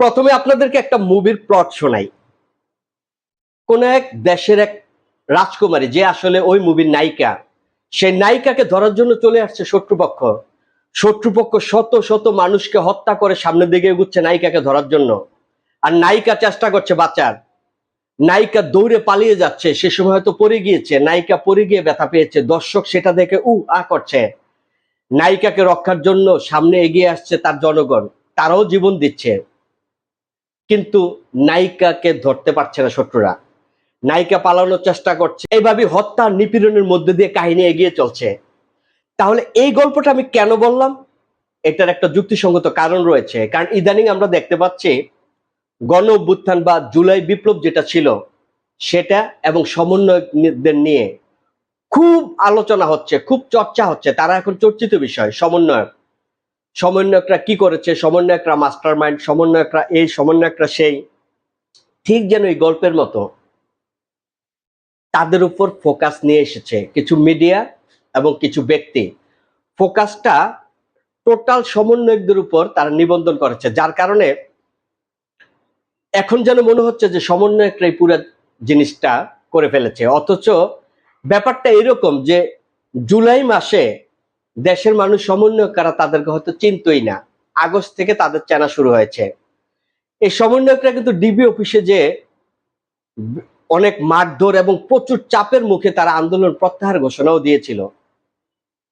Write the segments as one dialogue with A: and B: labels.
A: প্রথমে আপনাদেরকে একটা মুভির প্লট শোনাই। কোন এক দেশের এক রাজকুমারী যে আসলে ওই মুভির নায়িকা সেই নায়িকাকে ধরার জন্য চলে আসছে শত্রুপক্ষ। শত্রুপক্ষ শত শত মানুষকে হত্যা করে সামনের দিকে এগুচ্ছে নায়িকাকে ধরার জন্য। আর নায়িকা চেষ্টা করছে বাঁচার। নায়িকা দৌড়ে পালিয়ে যাচ্ছে, সে সময় হয়তো পড়ে গিয়েছে, নায়িকা পড়ে গিয়ে ব্যথা পেয়েছে, দর্শক সেটা দেখে উ আ করছে। নায়িকাকে রক্ষার জন্য সামনে এগিয়ে আসছে তার জনগণ, তারাও জীবন দিচ্ছে। কিন্তু নায়িকাকে ধরতে পারছে না শত্রুরা। নায়িকা পালানোর চেষ্টা করছে। এইভাবে হত্যা নিপীড়নের মধ্যে দিয়ে কাহিনী এগিয়ে চলছে। তাহলে এই গল্পটা আমি কেন বললাম? এটার একটা যুক্তিসঙ্গত কারণ রয়েছে। কারণ ইদানিং আমরা দেখতে পাচ্ছি গণ অভ্যুত্থান বা জুলাই বিপ্লব যেটা ছিল, সেটা এবং সমন্বয়কদের নিয়ে খুব আলোচনা হচ্ছে, খুব চর্চা হচ্ছে। তারা এখন চর্চিত বিষয়, সমন্বয়ক। সমন্বয়করা কি করেছে, সমন্বয়করা মাস্টার মাইন্ড সমন্বয়করা এই সমন্বয়করা সেই, ঠিক যেন এই গল্পের মতো তাদের উপর ফোকাস নিয়ে এসেছে কিছু মিডিয়া এবং কিছু ব্যক্তি। ফোকাসটা টোটাল সমন্বয়কদের উপর তারা নিবন্ধন করেছে, যার কারণে এখন যেন মনে হচ্ছে যে সমন্বয়করাই পুরো জিনিসটা করে ফেলেছে। অথচ ব্যাপারটা এরকম যে জুলাই মাসে দেশের মানুষ সমন্বয়ক কারা তাদেরকে হয়তো চিনতই না। আগস্ট থেকে তাদের চেনা শুরু হয়েছে। এই সমন্বয়করা কিন্তু ডিবি অফিসে যে অনেক মারধর এবং প্রচুর চাপের মুখে তারা আন্দোলন প্রত্যাহার ঘোষণাও দিয়েছিল।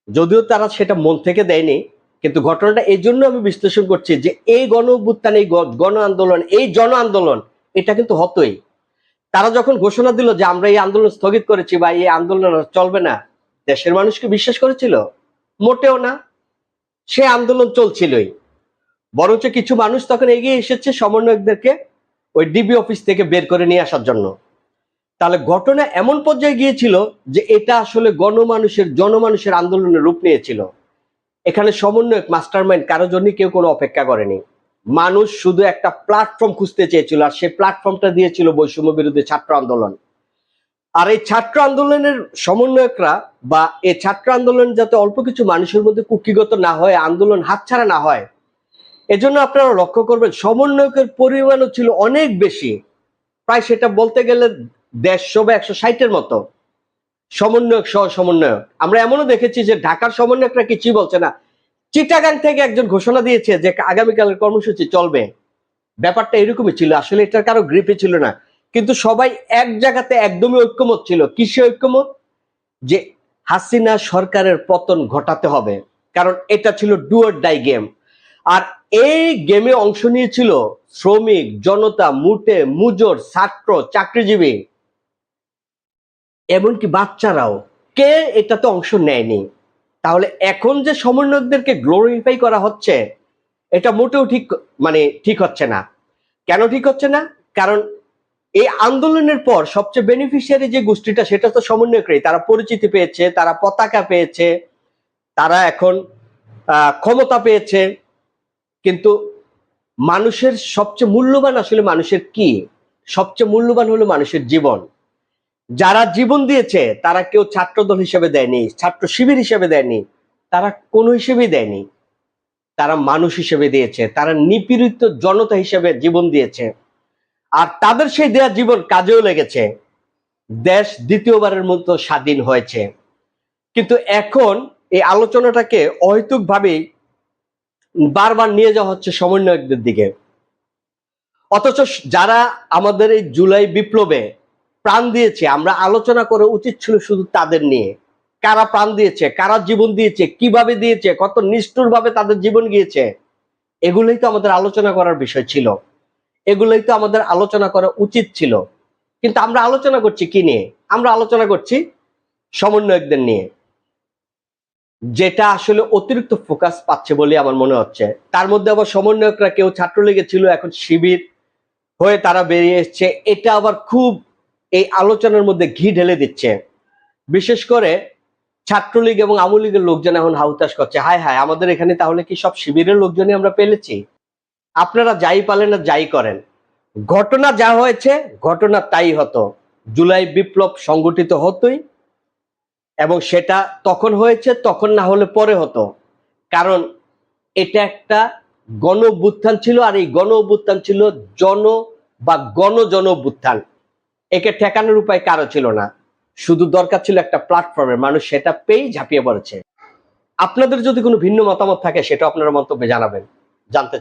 A: যদিও তারা সেটা মন থেকে দেয়নি, কিন্তু ঘটনাটা এই জন্য আমি বিশ্লেষণ করছি যে এই গণ অভ্যুত্থান, এই গণ আন্দোলন, এই জন আন্দোলন, এটা কিন্তু হতোই। তারা যখন ঘোষণা দিল যে আমরা এই আন্দোলন স্থগিত করেছি বা এই আন্দোলন চলবে না, দেশের মানুষকে বিশ্বাস করেছিল? মোটেও না, সে আন্দোলন চলছিলই। বরঞ্চ কিছু মানুষ তখন এগিয়ে এসেছে সমন্বয়কদেরকে ওই ডিবি অফিস থেকে বের করে নিয়ে আসার জন্য। তাহলে ঘটনা এমন পর্যায়ে গিয়েছিল যে এটা আসলে গণমানুষের, জনমানুষের আন্দোলনের রূপ নিয়েছিল। এখানে সমন্বয়ক মাস্টার মাইন্ড কারও জন্য কেউ কোনো অপেক্ষা করেনি। মানুষ শুধু একটা প্ল্যাটফর্ম খুঁজতে চেয়েছিল আর সেই প্ল্যাটফর্মটা দিয়েছিল বৈষম্য বিরোধী ছাত্র আন্দোলন। আর এই ছাত্র আন্দোলনের সমন্বয়করা বা এই ছাত্র আন্দোলন যাতে অল্প কিছু মানুষের মধ্যে কুক্ষিগত না হয়, আন্দোলন হাতছাড়া না হয়, এজন্য আপনারা লক্ষ্য করবেন সমন্বয়কের পরিমাণও ছিল অনেক বেশি। প্রায় সেটা বলতে গেলে দেড়শো বা একশো ষাটের মতো। সমন্বয়ক সহ সমন্বয়ক। আমরা এমনও দেখেছি যে ঢাকার সমন্বয়করা কিছুই বলছে না। চিটাগাং থেকে একজন ঘোষণা দিয়েছে যে আগামীকালের কর্মসূচি চলবে। ব্যাপারটা এরকমই ছিল, আসলে এটার কারও গ্রিপে ছিল না। কিন্তু সবাই এক জায়গাতে একদমই ঐক্যমত ছিল। কিসে ঐক্যমত? যে হাসিনা সরকারের পতন ঘটাতে হবে। কারণ এটা ছিল ডুয়ার ডাই গেম আর এই গেমে অংশ নিয়েছিল শ্রমিক, জনতা, মুটে, মুজোর, ছাত্র, চাকরিজীবী। এমনকি বাচ্চারাও। কে এটাতে অংশ নেয়নি? তাহলে এখন যে সমন্বয়কদেরকে গ্লোরিফাই করা হচ্ছে, এটা মোটেও ঠিক মানে ঠিক হচ্ছে না। কেন ঠিক হচ্ছে না? কারণ এই আন্দোলনের পর সবচেয়ে বেনিফিশিয়ারি যে গোষ্ঠীটা, সেটা তো সমন্বয়করাই তারা পরিচিতি পেয়েছে, তারা পতাকা পেয়েছে, তারা এখন ক্ষমতা পেয়েছে। কিন্তু মানুষের সবচেয়ে মূল্যবান আসলে মানুষের কি? সবচেয়ে মূল্যবান হলো মানুষের জীবন। যারা জীবন দিয়েছে, তারা কেউ ছাত্রদল হিসেবে দেয়নি, ছাত্র শিবির হিসেবে দেয়নি, তারা কোনো হিসেবেই দেয়নি। তারা মানুষ হিসেবে দিয়েছে, তারা নিপীড়িত জনতা হিসেবে জীবন দিয়েছে। আর তাদের সেই দেয়া জীবন কাজেও লেগেছে। দেশ দ্বিতীয়বারের মতো স্বাধীন হয়েছে। কিন্তু এখন এই আলোচনাটাকে অহেতুক ভাবেই বারবার নিয়ে যাওয়া হচ্ছে সমন্বয়কদের দিকে। অথচ যারা আমাদের এই জুলাই বিপ্লবে প্রাণ দিয়েছে, আমরা আলোচনা করে উচিত ছিল শুধু তাদের নিয়ে। কারা প্রাণ দিয়েছে, কারা জীবন দিয়েছে, কীভাবে দিয়েছে, কত নিষ্ঠুর ভাবে তাদের জীবন গিয়েছে, এগুলোই তো আমাদের আলোচনা করার বিষয় ছিল। এগুলোই তো আমাদের আলোচনা করা উচিত ছিল। কিন্তু আমরা আলোচনা করছি কি নিয়ে? আমরা আলোচনা করছি সমন্বয়কদের নিয়ে। যেটা আসলে অতিরিক্ত ফোকাস পাচ্ছে বলে আমার মনে হচ্ছে। তার মধ্যে আবার সমন্বয়করা কেউ ছাত্রলীগে ছিল, এখন শিবির হয়ে তারা বেরিয়ে এসছে। এটা আবার খুব এই আলোচনার মধ্যে ঘি ঢেলে দিচ্ছে। বিশেষ করে ছাত্রলীগ এবং আওয়ামী লীগের লোকজন এখন হাউতাস করছে। হায় হায়, আমাদের এখানে তাহলে কি সব শিবিরের লোকজনই আমরা পেলেছি? আপনারা যাই পালেন আর যাই করেন। ঘটনা যা হয়েছে, ঘটনা তাই হতো। জুলাই বিপ্লব সংগঠিত হতোই এবং সেটা তখন হয়েছে, তখন না হলে পরে হতো। কারণ এটা একটা গণ অভ্যুত্থান ছিল আর এই গণ অভ্যুত্থান ছিল জন বা গণ জন অভ্যুত্থান একে ঠেকানোর উপায় কারও ছিল না। শুধু দরকার ছিল একটা প্ল্যাটফর্মের মানুষ সেটা পেয়েই ঝাঁপিয়ে পড়েছে। আপনাদের যদি কোনো ভিন্ন মতামত থাকে, সেটা আপনারা মন্তব্যে জানাবেন, জানতে চাই।